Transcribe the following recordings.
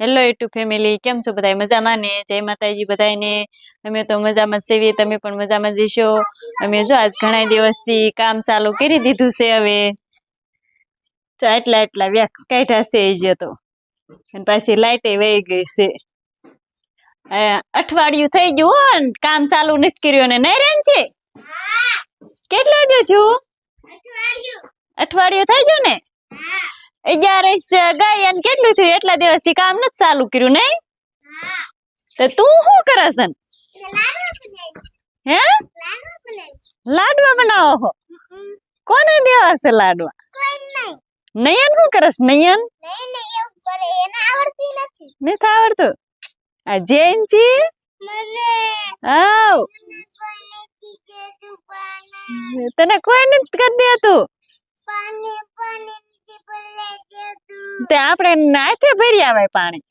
Hello YouTube family કેમ છો બધા મજામાં ને? જય માતાજી બધાને અમે તો મજામાં સેવીએ તમે પણ મજામાં જઈશો અમે જો આજ ઘણા દિવસથી કામ ચાલુ કરી દીધું છે હવે. તો આટલા આટલા વ્યાક્ષ કાઢ્યા છે એ જતો તો. અને પાછી લાઇટે વહી ગઈ છે. અઠવાડિયું થઈ ગયું હો ને કામ ચાલુ નથી કર્યું ને નહીં રેન છે કેટલા દે થયું? અઠવાડિયું. થઈ ગયું ને? અગિયારસ ગઈ અને કેટલું થયું? એટલા દિવસથી કામ નથી ચાલુ કર્યું નઈ તો તું શું કરસ હે? લાડવા બનાવો હો. કોને દેવા છે લાડવા નયન શું કરસ? નયન? નથી. આવડતું? આ જૈનજી? આવ. તને કોઈ નથી કરી દેતું? તે આપણે નાથે ભરી આવે પાણી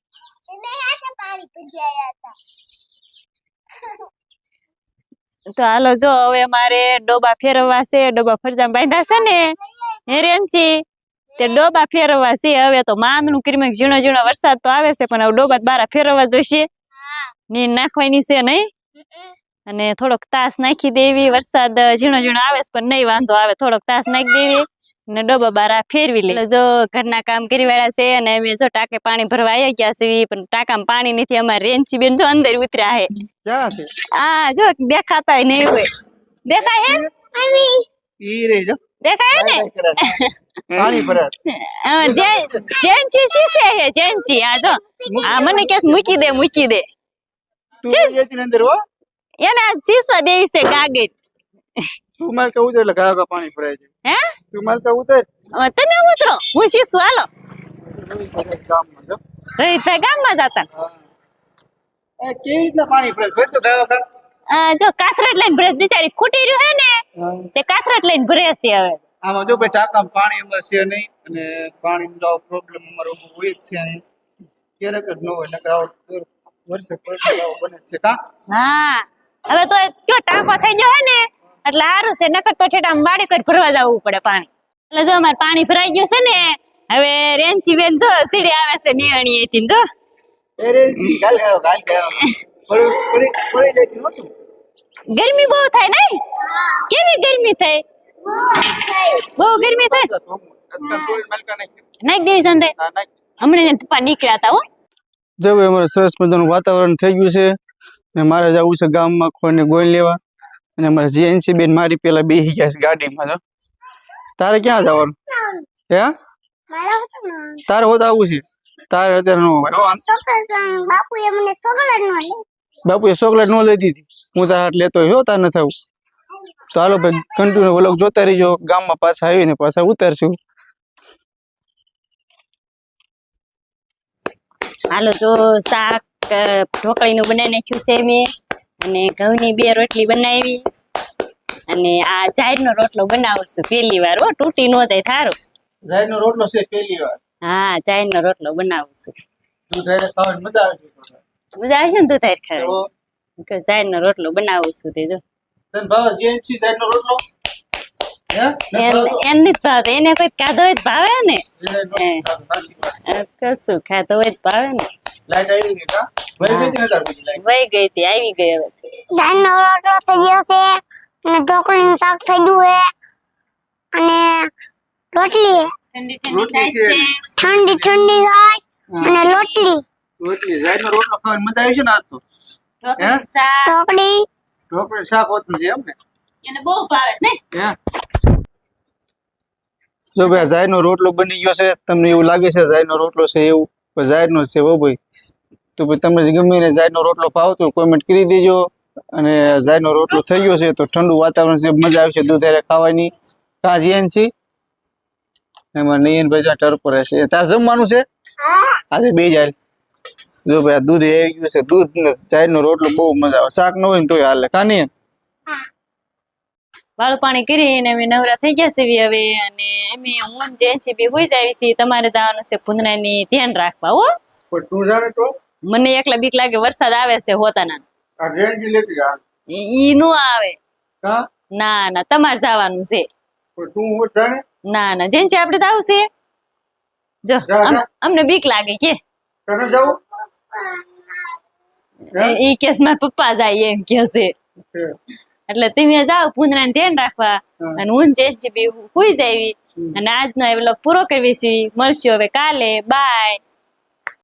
તો હાલો જો હવે મારે ડોબા ફેરવવા છે ડોબા ફરજામાં બાંધ્યા છે ને. હે રેન્ચી તે ડોબા ફેરવવા છે. હવે તો માંદનું ક્રિમક ઝીણો ઝીણો વરસાદ તો આવે છે પણ હવે ડોબા તો બારા ફેરવવા જોઈશે. ની નાખવાની છે નહીં. અને થોડોક તાસ નાખી દેવી વરસાદ ઝીણો ઝીણો આવે છે પણ નહીં વાંધો આવે થોડોક તાસ નાખી દેવી. અને ડોબા બારા ફેરવી લે. જો ઘરના કામ કરી વાળા છે અને અમે જો ટાંકે પાણી ભરવા આવી ગયા છે પણ ટાકામાં પાણી નથી. અમારે રેન્ચી બેન જો અંદર ઉતર્યા હે. આ જો દેખાતા નહીં હોય. દેખાય હે? ઈ રે જો. દેખાય ને? પાણી ભરા. જે- જેન્ચી શીશે હે જેન્ચી. આ જો આ મને કેસ મૂકી દે મૂકી દે. તું અંદર હો. એને આ દેવી છે ગાગર તું માર કેવું એટલે ઘા ઘા પાણી ભરાય છે? હે? તું માર કેવું હવે તમે ઉતરો હું શીસું હાલો. ગામમાં જો રોહિતભાઈ ગામમાં જતા એ કેવી રીતના પાણી ભરે છે? તો ઘા ઘા જો કાથરટ લઈને ભરે બિચારી ખૂટી રહ્યું હે ને તે કાથરટ લઈને ભરે છે હવે. આમાં જો ભાઈ ટાંકામાં પાણી અમારે છે નહીં અને પાણીનો પ્રોબ્લેમ અમારો હોય જ છે અહીં. ક્યારેક જ ન હોય નકર આવો વર્ષે પડતો બને છે. કા? હા. હવે તો કયો ટાંકો થઈ ગયો હે ને એટલે સારું છે નકર તો ઠેઠા આમ બાડી કરી ભરવા જવું પડે પાણી. એટલે જો અમારે પાણી ભરાઈ ગયું છે ને હવે રેન્ચી બેન જો સીડી આવે છે નિયણી એથી જો. એ રે જી ગાલ ગયો ગાલ ગયો. પડી પડી પડી જતી નહોતું ગરમી બહુ થાય ને? કેવી ગરમી થાય? બહુ ગરમી થાય? નાખી દેવી સંદે હમણાં પપ્પા નીકળ્યા હતા હો. જો અમારે સરસ મજાનું વાતાવરણ થઈ ગયું છે. ને મારે જવું છે ગામમાં કોઈને ગોળી લેવા. અને અમારે જીએનસી બેન મારી પેલા બે ગયા ગાડીમાં તો તારે ક્યાં જવાનું? હે? તારે હોત આવું છે. તારે નો બાપુએ ચોકલેટ નો બાપુએ ચોકલેટ નો લઈ દીધી હું તારા હાથ લેતો હોય તાર નથી થવું તો હાલો ભાઈ કન્ટિન્યુ વ્લોગ જોતા રહીજો. ગામમાં પાછા આવીને પાછા ઉતારશું. હાલો, જો શાક ઢોકળીનું બનાવી નાખ્યું છે મેં. અને ઘઉંની બે રોટલી બનાવી. અને આ જાહેરનો રોટલો બનાવું છું પહેલી વાર હો તૂટી ન જાય થારું. જાયનો રોટલો છે પહેલી વાર? હા જાહેરનો રોટલો બનાવું છું ખાવાની મજા આવે છે મજા આવે છે ને કે જાહેરનો રોટલો બનાવું છું તે જો. તને ભાવે રોટલો? એન કોઈ ખાધો હોય ભાવે ને? કશું ખાતો હોય ભાવે ને? લાઈટ આવી ગઈ કા? વહી ગઈ હતી આવી ગઈ હવે. ધાનનો રોટલો થઈ ગયો છે અને ઢોકળીનું શાક થઈ ગયું છે અને રોટલી. ઠંડી ઠંડી થાય અને રોટલી. રોટલી જાયનો રોટલો ખાવાની મજા આવી છે ને આજ તો? ઢોકળી ઢોકળી. શાક હોતું છે એમ ને? એને બહુ ભાવે ને? જો ભાઈ જાયનો રોટલો બની ગયો છે તમને એવું લાગે છે જાયનો રોટલો છે એવું? પણ જાયરનો છે હો ભાઈ. તો ભાઈ તમને જે ગમે એને રોટલો ભાવતો તો કોમેન્ટ કરી દેજો. અને જાયનો રોટલો થઈ ગયો છે તો ઠંડુ વાતાવરણ છે મજા આવશે દૂધ ખાવાની. કાં જીએન છે. એમાં નયન ભાઈ જો ટર્પ પર છે તાર જમવાનું છે? આજે બે જાય જો ભાઈ આ દૂધ આવી ગયું છે દૂધ ને જાયરનો રોટલો બહુ મજા આવે. શાક ન હોય ને તોય હાલે. કાં નહીં વાળું પાણી કરીને અમે નવરા થઈ ગયા છે હવે અને અમે હું જે છે બી હોઈ જાય છે તમારે જવાનું છે ભૂંદરાની ધ્યાન રાખવા હો. પણ તું જાણે તો મને એકલા બીક લાગે વરસાદ આવે છે હોતાના. રેન્જ લેતી જા ઈ નો આવે. ના ના તમારે જવાનું છે. તું જાણે? ના જેન છે આપણે જવું છે. જો જા, અમ- જા. અમને બીક લાગે કે. તને જાવું? ઈ કેસ મારા પપ્પા જાય એમ કે છે. એટલે તમે જાઓ ને ધ્યાન રાખવા. અને હું જે બી હુઈ જાવી હમ. અને આજનો એ વ્લોગ પૂરો કરવી છે. મળશું હવે કાલે. બાય.